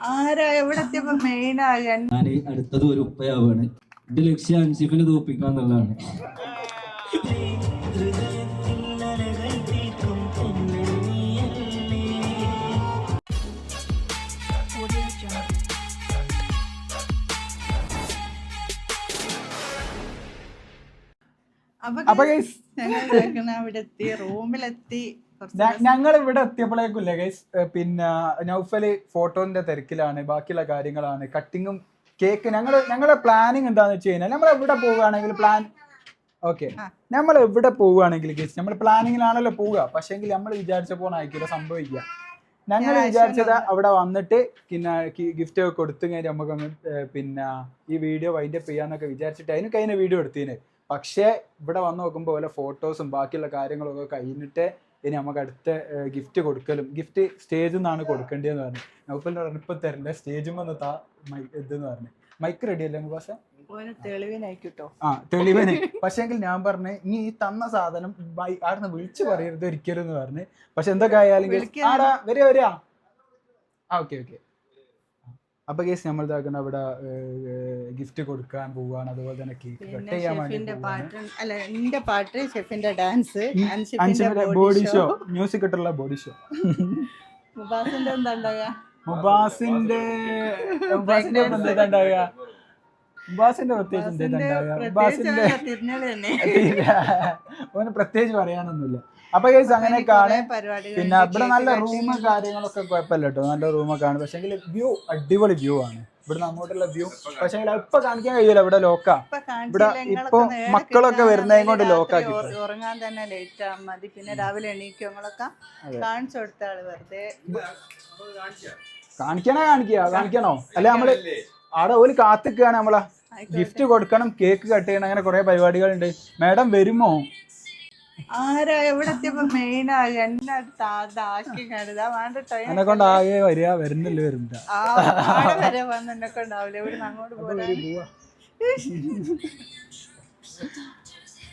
ആരാ? എവിടെ എത്തിയപ്പോ മെയിൻ ആകാൻ ഞാൻ അടുത്തത് ഒരു ഉപ്പയാവാണ്. എന്റെ ലക്ഷ്യം അൻസിഫിനെ തോപ്പിക്കുക എന്നുള്ളതാണ്. അപ്പൊ ഞങ്ങൾ അവിടെ എത്തി റൂമിലെത്തി ഞങ്ങൾ ഇവിടെ എത്തിയപ്പോഴേക്കില്ലേ ഗൈസ് പിന്നെ നൗഫൽ ഫോട്ടോന്റെ തിരക്കിലാണ് ബാക്കിയുള്ള കാര്യങ്ങളാണ് കട്ടിങ്ങും കേക്ക് ഞങ്ങൾ ഞങ്ങളുടെ പ്ലാനിങ് എന്താന്ന് വെച്ച് കഴിഞ്ഞാൽ നമ്മൾ എവിടെ പോവുകയാണെങ്കിൽ പ്ലാൻ ഓക്കെ നമ്മൾ എവിടെ പോവുകയാണെങ്കിൽ ഗൈസ് നമ്മൾ പ്ലാനിങ്ങിലാണല്ലോ പോവുക. പക്ഷേങ്കിൽ നമ്മൾ വിചാരിച്ച പോണായിരിക്കില്ല സംഭവിക്കുക ഞങ്ങൾ വിചാരിച്ചത് അവിടെ വന്നിട്ട് പിന്നെ ഗിഫ്റ്റ് ഒക്കെ കൊടുത്തു കഴിഞ്ഞാൽ നമുക്ക് അങ്ങ് പിന്നെ ഈ വീഡിയോ വൈൻഡ് അപ്പ് ചെയ്യാന്നൊക്കെ വിചാരിച്ചിട്ട് അതിന് കഴിഞ്ഞ വീഡിയോ എടുത്തിന്. പക്ഷേ ഇവിടെ വന്ന് നോക്കുമ്പോൾ ഓരോ ഫോട്ടോസും ബാക്കിയുള്ള കാര്യങ്ങളൊക്കെ കഴിഞ്ഞിട്ട് ഇനി നമുക്ക് അടുത്ത ഗിഫ്റ്റ് കൊടുക്കലും. ഗിഫ്റ്റ് സ്റ്റേജിൽ നിന്നാണ് കൊടുക്കേണ്ടതെന്ന് പറഞ്ഞു. നൗഫലിന്റെ പറഞ്ഞു ഇപ്പൊ തരണ്ട? സ്റ്റേജിൽ വന്ന് താ മൈ ഇതെന്ന് പറഞ്ഞു. മൈക്ക് റെഡി അല്ലേ പക്ഷേ ആ തെളിവിനായിട്ടോ ആ എങ്കിൽ പക്ഷേങ്കിൽ ഞാൻ പറഞ്ഞു ഇനി ഈ തന്ന സാധനം ആടുന്ന് വിളിച്ചു പറയരുത് ഒരിക്കലും എന്ന് പറഞ്ഞു. പക്ഷെ എന്തൊക്കെ ആയാലും ആടാ വരിക വരിക ആ ഓക്കെ ഓക്കെ. അപ്പൊ കേസ് നമ്മൾ ഇതാക്കുന്ന അവിടെ ഗിഫ്റ്റ് കൊടുക്കാൻ പോവാണ്. അതുപോലെ തന്നെ കേക്ക് കട്ട് ചെയ്യാൻ വേണ്ടി. പാട്ട് അല്ല എന്റെ പാട്ട് ഷെഫിന്റെ ഡാൻസ് ബോഡി ഷോ മ്യൂസിക് ഇട്ടുള്ള ബോഡി ഷോ മുബാസിന്റെ എന്താ ഉണ്ടാകുക മുബാസിന്റെ മുബാസിന്റെ എന്താ ഉണ്ടാവുക? മുബാസിന്റെ പ്രത്യേകിച്ച് എന്താ ഉണ്ടാവുക? മുബാസിന്റെ ഓന് പ്രത്യേകിച്ച് പറയാനൊന്നുമില്ല. അപ്പൊ കേസ് അങ്ങനെയൊക്കെയാണ് കാണേ. പിന്നെ ഇവിടെ നല്ല റൂം കാര്യങ്ങളൊക്കെ കുഴപ്പമില്ല കേട്ടോ. നല്ല റൂമൊക്കെ ആണ് പക്ഷെ വ്യൂ അടിപൊളി വ്യൂ ആണ്. ഇവിടെ അങ്ങോട്ടുള്ള വ്യൂ പക്ഷെ ഇപ്പൊ കാണിക്കാൻ കഴിയില്ല. ഇവിടെ ലോക്കാ ഇവിടെ ഇപ്പൊ മക്കളൊക്കെ വരുന്നതും കൊണ്ട് ലോക്കാക്കി ഉറങ്ങാൻ തന്നെ ലേറ്റ് ആ. മതി. പിന്നെ രാവിലെ എണീക്കും. ഞങ്ങളൊക്കെ കാണിച്ചു കൊടുത്ത ആൾ വെറുതെ. കാണിക്കണോ? കാണിക്കുക കാണിക്കണോ? അല്ലെ നമ്മൾ അവിടെ ഓൽ കാത്തിക്കാണ് നമ്മളെ. ഗിഫ്റ്റ് കൊടുക്കണം കേക്ക് കട്ട് ചെയ്യണം അങ്ങനെ കുറെ പരിപാടികളുണ്ട്. മാഡം വരുമോ? ആരാ? എവിടെ എത്തിയപ്പോ മെയിൻ എന്നെ കൊണ്ട് ആകെ വരിക വരുന്നില്ല വരുന്നില്ല. വരെ വന്ന് എന്നെ കൊണ്ടാവില്ല ഇവിടെ അങ്ങോട്ട് പോരാ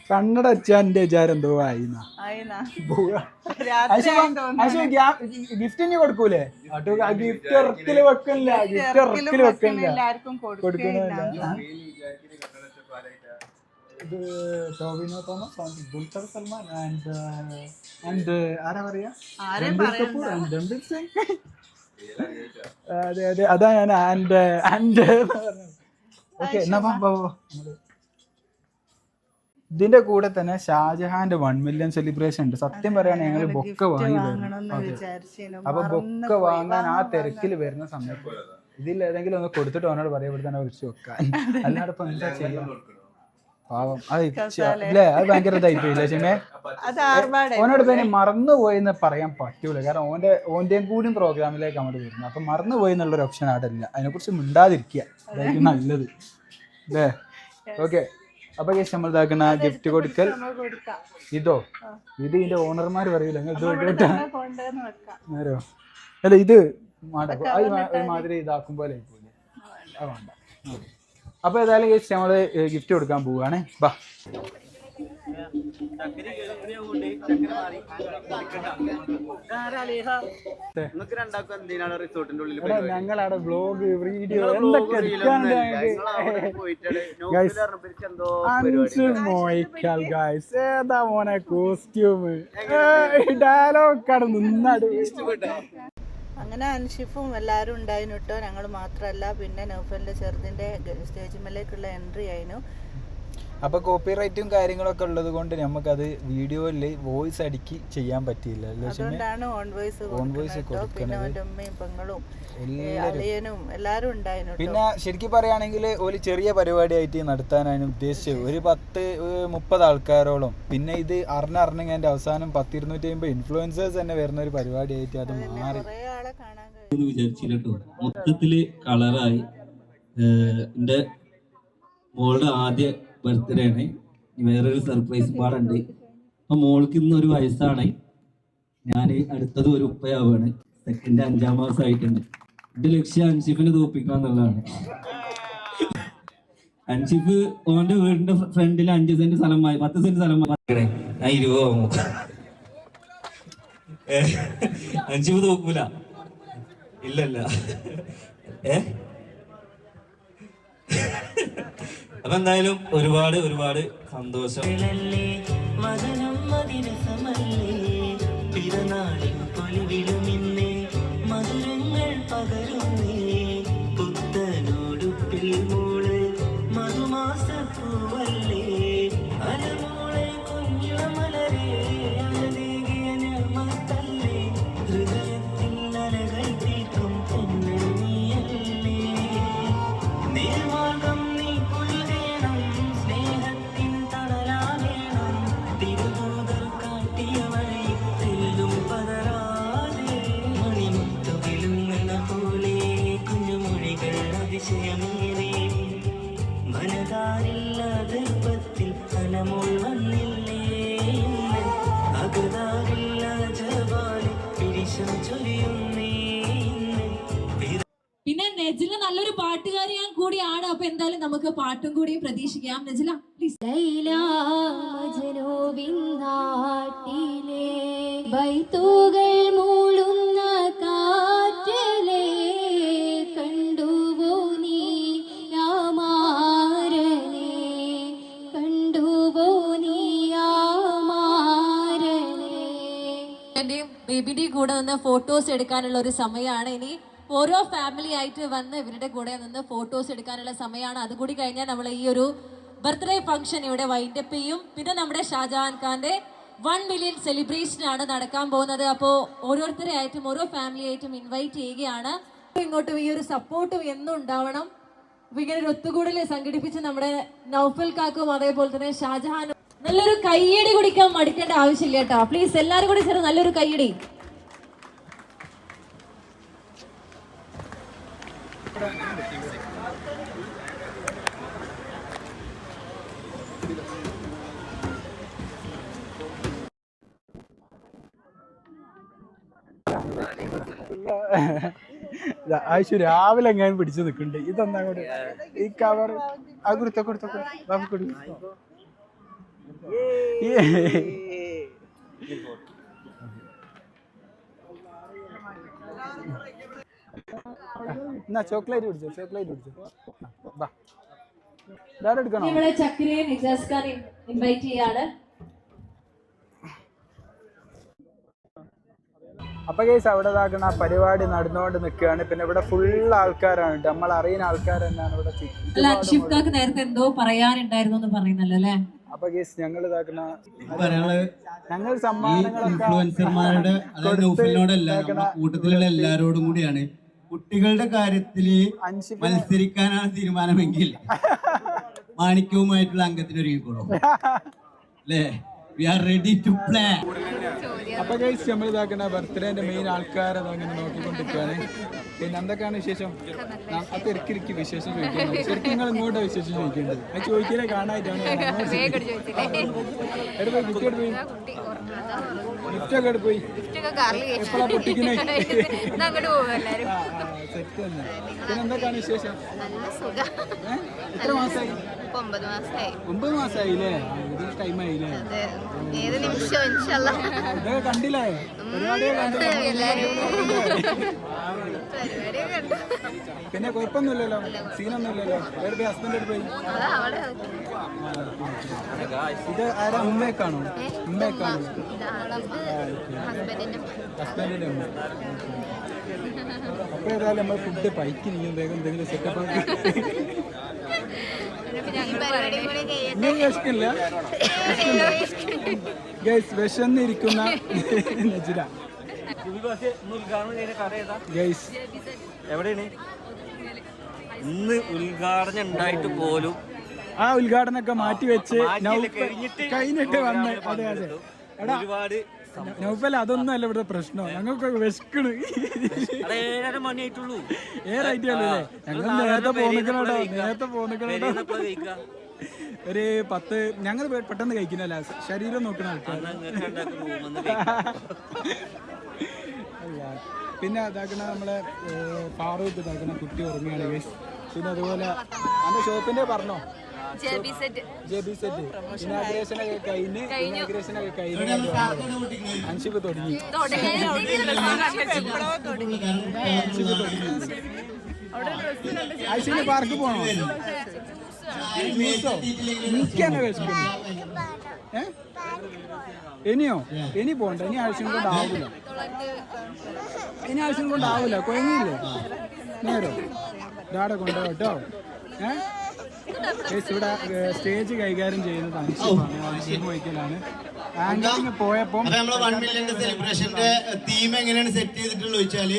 കണ്ണട അച്ഛന്റെ വിചാരം എന്തോ ആയിന്നാ. ആയിന്നാ. പോവാ. രാത്രി ആയെന്ന് തോന്നുന്നു. ഗിഫ്റ്റ് ഇനി കൊടുക്കൂലേ? ഗിഫ്റ്റ് ഇറക്കിൽ വെക്കില്ല ഗിഫ്റ്റ് ഇറക്കിലും വെക്കണില്ല, കൊടുക്കുകയില്ല ഇത് ടോവിനോ തോമസ് ദുൽഖർ സൽമാൻ ആൻഡ് ആൻഡ് ആരാ പറയാ? രൺബീർ കപൂർ ആൻഡ് രൺബീർ സിംഗ്. അതെ അതെ അതാ ഞാൻ ആൻഡ് ആൻഡ് ഓക്കെ എന്നാ. ഇതിന്റെ കൂടെ തന്നെ ഷാജഹാന്റെ വൺ മില്യൺ സെലിബ്രേഷൻ ഉണ്ട്. സത്യം പറയാണ് ഞങ്ങൾ ബൊക്ക വാങ്ങി. അപ്പൊ ബൊക്ക വാങ്ങാൻ ആ തിരക്കിൽ വരുന്ന സമയത്ത് ഇതിൽ ഏതെങ്കിലും ഒന്ന് കൊടുത്തിട്ട് അവനോട് പറയാൻ തന്നെ വിളിച്ചു വെക്കാൻ അല്ലാതെ ഇപ്പൊ എന്താ ചെയ്യാ? പാവം. അത് അല്ലേ? അത് ഭയങ്കര ഇതായിപ്പോയില്ലേ ഓനോട് പിന്നെ മറന്നുപോയി എന്ന് പറയാൻ പറ്റൂല. കാരണം ഓന്റെ ഓന്റെയും കൂടിയും പ്രോഗ്രാമിലേക്ക് അങ്ങോട്ട് വരുന്നത് അപ്പൊ മറന്നുപോയി എന്നുള്ളൊരു ഓപ്ഷൻ അവിടെ ഇല്ല അതിനെ കുറിച്ച് മിണ്ടാതിരിക്കുക. അതായിരിക്കും നല്ലത്. അല്ലേ? ഓക്കെ അപ്പൊ കേസ് നമ്മൾ ഇതാക്കുന്ന ഗിഫ്റ്റ് കൊടുക്കൽ. ഇതോ? ഇത് ഇതിന്റെ ഓണർമാർ പറയൂല. നേരോ? അല്ല ഇത് മാട ഒരുമാതിരി ഇതാക്കും പോലെ അത് വേണ്ട. ആ. അപ്പൊ ഏതായാലും കേസ് നമ്മൾ ഗിഫ്റ്റ് കൊടുക്കാൻ പോവാണ് ബാ. ഞങ്ങളവിടെ ബ്ലോഗ് വീഡിയോ എന്തൊക്കെ മോയിക്കാൽ ഗൈസ് ഏതാ മോനെ കോസ്റ്റ്യൂം ഡയലോഗ് ആണ് നിന്നാട്. അങ്ങനെ അൻഷിഫും എല്ലാവരും ഉണ്ടായിരുന്നു കേട്ടോ ഞങ്ങൾ മാത്രമല്ല പിന്നെ നൗഫലിന്റെ ചെറുതിന്റെ സ്റ്റേജ് മേലേക്കുള്ള എൻട്രി ആയിരുന്നു അപ്പൊ കോപ്പി റൈറ്റും കാര്യങ്ങളൊക്കെ ഉള്ളത് കൊണ്ട് നമുക്കത് വീഡിയോയിൽ വോയിസ് അടുക്കി ചെയ്യാൻ പറ്റിയില്ല. അല്ലേ അതുകൊണ്ടാണ് ഓൺ വോയിസ് On voice കേട്ടോ. പിന്നെ കൊടുക്കുന്നത്. അളിയനും ഉണ്ടായിരുന്നു ശരിക്കും പറയുകയാണെങ്കിൽ ഒരു ചെറിയ പരിപാടിയായിട്ട് നടത്താനാണ് ഉദ്ദേശിച്ചത്. ഒരു പത്ത് മുപ്പത് ആൾക്കാരോളം. പിന്നെ ഇത് അറിഞ്ഞറിഞ്ഞ എന്റെ അവസാനം പത്തിരുന്നൂറ്റി അമ്പത് ഇൻഫ്ലുവൻസേഴ്സ് തന്നെ വരുന്ന ഒരു പരിപാടിയായിട്ട് അത് മാറി. വിചാരിച്ചില്ല കേട്ടോ. മൊത്തത്തിൽ കളറായി എന്റെ മോളുടെ ആദ്യ ബർത്ത്ഡേ ആണ്. വേറൊരു സർപ്രൈസ് പാടുണ്ട്. അപ്പൊ മോൾക്ക് ഇന്ന് ഒരു വയസ്സാണ്. ഞാൻ അടുത്തത് ഒരു ഉപ്പയാവാണ്. സെക്കൻഡ് അഞ്ചാം മാസം ആയിട്ടുണ്ട്. എന്റെ ലക്ഷ്യം അൻഷിഫിനെ തോപ്പിക്കുക എന്നുള്ളതാണ്. അൻഷിഫ് ഓന്റെ വീടിന്റെ ഫ്രണ്ടിൽ അഞ്ച് സെന്റ് സ്ഥലം വാങ്ങി പത്ത് സെന്റ് സ്ഥലം വാങ്ങി ഞാൻ ഇരുപത് അൻഷിഫ് തോക്കൂല. ഇല്ലല്ല. ഏ? അപ്പൊ എന്തായാലും ഒരുപാട് ഒരുപാട് സന്തോഷം. പകരുന്നേ പുത്തനോടുപ്പിൽ കുഞ്ഞുമൊഴികൾ അതിശയമേറെ മനതാരില്ല ഗർഭത്തിൽ അനമോൾ വന്നില്ലേ ഇന്ന്? അകതാരില്ല ജപാലി പിരിശം ചൊരിയുന്നേ ഇന്ന്. പിന്നെ നജില നല്ലൊരു പാട്ടുകാരിയാൻ കൂടിയാണ്. അപ്പൊ എന്തായാലും നമുക്ക് പാട്ടും കൂടി പ്രതീക്ഷിക്കാം. നജില പ്ലീസ് ലൈലാ ബൈത്തുകൾ നിന്ന് ഫോട്ടോസ് എടുക്കാനുള്ള ഒരു സമയമാണ്. ഇനി ഓരോ ഫാമിലി ആയിട്ട് വന്ന് ഇവരുടെ കൂടെ നിന്ന് ഫോട്ടോസ് എടുക്കാനുള്ള സമയമാണ്. അതുകൂടി കഴിഞ്ഞാൽ നമ്മൾ ഈ ഒരു ബർത്ത്ഡേ ഫംഗ്ഷൻ ഇവിടെ വൈൻഡപ്പ് ചെയ്യും. പിന്നെ നമ്മുടെ ഷാജഹാൻ ഖാന്റെ വൺ മില്യൺ സെലിബ്രേഷൻ ആണ് നടക്കാൻ പോകുന്നത്. അപ്പോ ഓരോരുത്തരെ ആയിട്ടും ഓരോ ഫാമിലി ആയിട്ടും ഇൻവൈറ്റ് ചെയ്യുകയാണ്. ഇങ്ങോട്ടും ഈ ഒരു സപ്പോർട്ടും എന്നും ഉണ്ടാവണം. ഇങ്ങനെ ഒരു ഒത്തുകൂടൽ സംഘടിപ്പിച്ച് നമ്മുടെ നൗഫൽ കാക്കും അതേപോലെ തന്നെ ഷാജഹാനും നല്ലൊരു കയ്യടി കുടിക്കാൻ മടിക്കേണ്ട ആവശ്യമില്ല കേട്ടോ. പ്ലീസ് എല്ലാവരും കൂടി ചേർന്ന് നല്ലൊരു കയ്യടി. ആയിഷു രാവിലെ എങ്ങനെ പിടിച്ചു നിൽക്കുന്നുണ്ട്. ഇതെന്താ കൂടെ ഈ കവർ ആ കൊടുത്ത കൊടുത്ത ബാബു കൊടു എന്നാ ചോക്ലേറ്റ് കുടിച്ചോ ചോക്ലേറ്റ് കുടിച്ചോ. ബാ ഡാഡ് എടുക്കണോ? നമ്മളെ ചക്രയെ നിജാസ് ഖാൻ ഇൻവൈറ്റ് ചെയ്യാണ്. അപ്പൊ കേസ് അവിടെ ഇതാക്കണ പരിപാടി നടന്നുകൊണ്ട് നിൽക്കുകയാണ്. പിന്നെ ഇവിടെ ഫുൾ ആൾക്കാരാണ് നമ്മൾ അറിയുന്ന ആൾക്കാർ തന്നെയാണ് ഇവിടെ നേരത്തെ എന്തോ പറയാനുണ്ടായിരുന്നു എന്ന് പറയുന്നല്ലോ അല്ലേ? അപ്പൊ കേസ് ഞങ്ങൾ ഇതാക്കണ ഞങ്ങൾ സമ്മാനങ്ങളൊക്കെ കൂട്ടത്തിലുള്ള എല്ലാരോടും കൂടിയാണ് കുട്ടികളുടെ കാര്യത്തിൽ അൻഷിഫിനെ- മത്സരിക്കാനാണ് തീരുമാനമെങ്കിൽ മാണിക്യവുമായിട്ടുള്ള അംഗത്തിന് ഒരുങ്ങിക്കോളൂ അല്ലേ? We are ready to play അപ്പൊ ഗൈസ് നമ്മൾ ഇതാക്കുന്ന ബർത്ത്ഡേന്റെ മെയിൻ ആൾക്കാരെ അങ്ങനെ നോക്കിക്കൊണ്ടിരിക്കുകയാണ് പിന്നെ എന്തൊക്കെയാണ് വിശേഷം? ആ തിരക്കിരിക്ക് വിശേഷം ചോദിക്കുന്നത് ശരിക്കും നിങ്ങൾ ഇങ്ങോട്ട് വിശേഷം ചോദിക്കേണ്ടത്? അത് ചോദിക്കലേ കാണാനായിട്ടാണ് എടുത്ത് പോയി? ഗിഫ്റ്റ് എടുത്ത് പോയി. ഗിഫ്റ്റ് ഒക്കെ എടുത്ത് പോയി എപ്പോഴാ അങ്ങോട്ട് പോകും എല്ലാരും. സെറ്റ് തന്നെ. പിന്നെ എന്തൊക്കെയാണ് വിശേഷം? ഏ? എത്ര മാസമായി ഒമ്പത് മാസമായി ഒമ്പത് മാസമായില്ലേ ഇതിന് ടൈം ആയില്ലേ? അതെ. ഏത് ഇതൊക്കെ കണ്ടില്ലേ? കണ്ടു പിന്നെ കുഴപ്പമൊന്നുമില്ലല്ലോ. സീനൊന്നുമില്ലല്ലോ. വേറെ പോയി ഹസ്ബൻഡ് എടുത്ത് പോയി. ഇത് ആരാ? ഉമ്മയൊക്കെയാണോ ഉമ്മയൊക്കെയാണോ ഹസ്ബൻഡിന്റെ ഹസ്ബൻഡിന്റെ ഉമ്മ. അപ്പൊ ഏതായാലും നമ്മൾ ഫുഡ് പൈക്ക് നീയും വേഗം എന്തെങ്കിലും സെറ്റപ്പ് ആക്കി. പരിപാടി കൂടി ഇനി വിശക്കില്ല ഗൈസ് വിശന്നിരിക്കുന്ന നജില ഗൈസ് എവിടെയാണ്? ഇന്ന് ഉദ്ഘാടനം ഉണ്ടായിട്ട് പോലും ആ ഉദ്ഘാടനമൊക്കെ മാറ്റി വെച്ച് കഴിഞ്ഞിട്ട് വന്ന് അതെ അതെ. ഒരുപാട് നൗഫൽ അതൊന്നും അല്ല ഇവിടെ പ്രശ്നം. ഞങ്ങൾക്ക് വിശക്കണ്. ഏഴര മണിയായിട്ടുള്ളൂ ഞങ്ങൾ നേരത്തെ പോന്നിക്കണോ നേരത്തെ ഒരു പത്ത് ഞങ്ങൾ പെട്ടെന്ന് കഴിക്കുന്നല്ല ശരീരം നോക്കണ. പിന്നെ അതാക്കുന്ന നമ്മളെ ഫാറൂഖ് ഇതാക്കണ കുട്ടി ഉറങ്ങിയാണ് ഗൈസ് പിന്നെ അതുപോലെ അന്ന് ഷോപ്പിന്റെ പറഞ്ഞോ? JB set. കഴിഞ്ഞ് ഒക്കെ കഴിഞ്ഞ് അൻഷിപ്പ് തുടങ്ങി. ഐശ്വര്യ പാർക്ക് പോണോ? മീസോ എനിക്ക് തന്നെ വിശക്കുന്നു ഏ? ഇനിയോ? ഇനി പോണ്ട. ഇനി ആവശ്യം കൊണ്ട് ആവില്ല ഇനി ആവശ്യം കൊണ്ട് ആവില്ല കൊയങ്ങിയില്ലേ നേരോ? ഡാഡ കൊണ്ടോ കേട്ടോ. ഏ? ഇവിടെ സ്റ്റേജ് കൈകാര്യം ചെയ്യുന്നത് വഹിക്കലാണ് ആങ്കറിങ് പോയപ്പം സെലിബ്രേഷന്റെ തീം എങ്ങനെയാണ് സെറ്റ് ചെയ്തിട്ടുള്ളത് ചോദിച്ചാൽ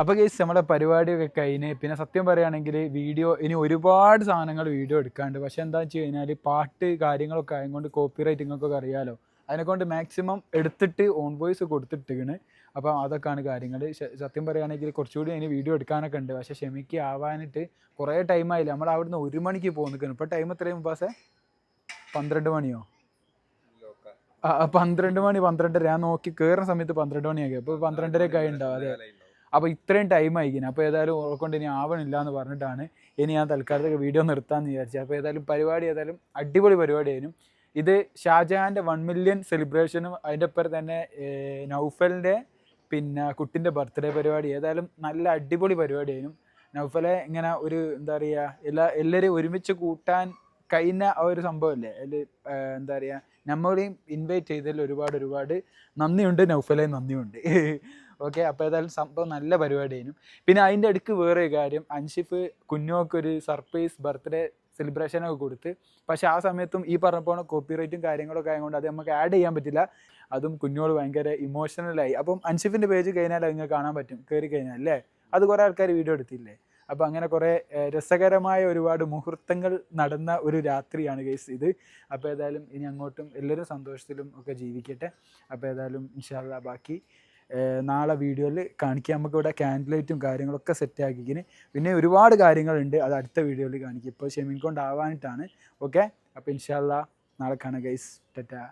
അപ്പോൾ കേസ് നമ്മുടെ പരിപാടിയൊക്കെ കഴിഞ്ഞ് പിന്നെ സത്യം പറയുകയാണെങ്കിൽ വീഡിയോ ഇനി ഒരുപാട് സാധനങ്ങൾ വീഡിയോ എടുക്കാണ്ട് പക്ഷെ എന്താ വെച്ച് കഴിഞ്ഞാൽ പാട്ട് കാര്യങ്ങളൊക്കെ ആയതുകൊണ്ട് കോപ്പി റൈറ്റിങ്ങൊക്കെ അറിയാലോ. അതിനെക്കൊണ്ട് മാക്സിമം എടുത്തിട്ട് ഓൺ വോയിസ് കൊടുത്തിട്ടിരിക്കണ്. അപ്പം അതൊക്കെയാണ് കാര്യങ്ങൾ സത്യം പറയുകയാണെങ്കിൽ കുറച്ചുകൂടി ഇനി വീഡിയോ എടുക്കാനൊക്കെ ഉണ്ട്. പക്ഷെ ക്ഷമിക്ക് ആവാനിട്ട് കുറേ ടൈമായില്ല നമ്മൾ അവിടുന്ന് ഒരു മണിക്ക് പോകുന്നിരിക്കുന്നു ഇപ്പോൾ ടൈം എത്രയും പാസേ പന്ത്രണ്ട് മണിയോ? പന്ത്രണ്ട് മണി പന്ത്രണ്ടര ഞാൻ നോക്കി കയറുന്ന സമയത്ത് പന്ത്രണ്ട് മണിയാക്കി അപ്പോൾ പന്ത്രണ്ടരയൊക്കെ ആയി ഉണ്ടാവും അതെ. അപ്പോൾ ഇത്രയും ടൈം ആയിക്കിന്. അപ്പോൾ ഏതായാലും ഓർക്കൊണ്ട് ഇനി ആവണില്ല എന്ന് പറഞ്ഞിട്ടാണ് ഇനി ഞാൻ തൽക്കാലത്തേക്ക് വീഡിയോ നിർത്താന്ന് വിചാരിച്ചത് അപ്പോൾ ഏതായാലും പരിപാടി ഏതായാലും അടിപൊളി പരിപാടിയായിരുന്നു. ഇത് ഷാജഹാന്റെ വൺ മില്യൺ സെലിബ്രേഷനും അതിന്റെ ഒപ്പം തന്നെ നൗഫലിന്റെ നൗഫലിന്റെ പിന്നെ കുട്ടിന്റെ ബർത്ത്ഡേ പരിപാടി. ഏതായാലും നല്ല അടിപൊളി പരിപാടിയായിരുന്നു. നൗഫലെ ഇങ്ങനെ ഒരു എന്താ പറയുക എല്ലാ എല്ലാവരെയും ഒരുമിച്ച് കൂട്ടാൻ കഴിഞ്ഞ ആ ഒരു സംഭവമല്ലേ അതിൽ എന്താ പറയുക നമ്മളെയും ഇൻവൈറ്റ് ചെയ്തതിൽ ഒരുപാട് ഒരുപാട് നന്ദിയുണ്ട് നൗഫലെ നന്ദിയുണ്ട്. ഓക്കെ അപ്പോൾ ഏതായാലും സംഭവം നല്ല പരിപാടിയായിരുന്നു പിന്നെ അതിന്റെ അടുക്ക് വേറെ കാര്യം. അൻഷിഫ് കുഞ്ഞോക്ക് ഒരു സർപ്രൈസ് ബർത്ത്ഡേ സെലിബ്രേഷനൊക്കെ കൊടുത്ത് പക്ഷെ ആ സമയത്തും ഈ പറഞ്ഞപ്പോൾ കോപ്പിറൈറ്റും കോപ്പി റൈറ്റും കാര്യങ്ങളൊക്കെ ആയതുകൊണ്ട് അത് നമുക്ക് ആഡ് ചെയ്യാൻ പറ്റില്ല. അതും കുഞ്ഞോട് ഭയങ്കര ഇമോഷണലായി അപ്പം അൻഷിഫിന്റെ പേജ് കഴിഞ്ഞാൽ അത് കാണാൻ പറ്റും. കയറി കഴിഞ്ഞാൽ അല്ലേ അത് കുറേ ആൾക്കാർ വീഡിയോ എടുത്തില്ലേ? അപ്പോൾ അങ്ങനെ കുറേ രസകരമായ ഒരുപാട് മുഹൂർത്തങ്ങൾ നടന്ന ഒരു രാത്രിയാണ് കേസ് ഇത്. അപ്പോൾ ഏതായാലും ഇനി അങ്ങോട്ടും എല്ലാവരും സന്തോഷത്തിലും ഒക്കെ ജീവിക്കട്ടെ. അപ്പോൾ ഏതായാലും ഇൻഷാല്ല ബാക്കി നാളെ വീഡിയോയിൽ കാണിക്കാം. നമുക്ക് ഇവിടെ കാൻഡിലേറ്റും ലൈറ്റും കാര്യങ്ങളൊക്കെ സെറ്റ് ആക്കിക്കിന്. പിന്നെ ഒരുപാട് കാര്യങ്ങളുണ്ട് അത് അടുത്ത വീഡിയോയിൽ കാണിക്കും. ഇപ്പോൾ ഷെമീൻ ഓക്കെ അപ്പോൾ ഇൻഷാല്ല നാളെ കാണാം ഗൈസ്. ടാറ്റാ.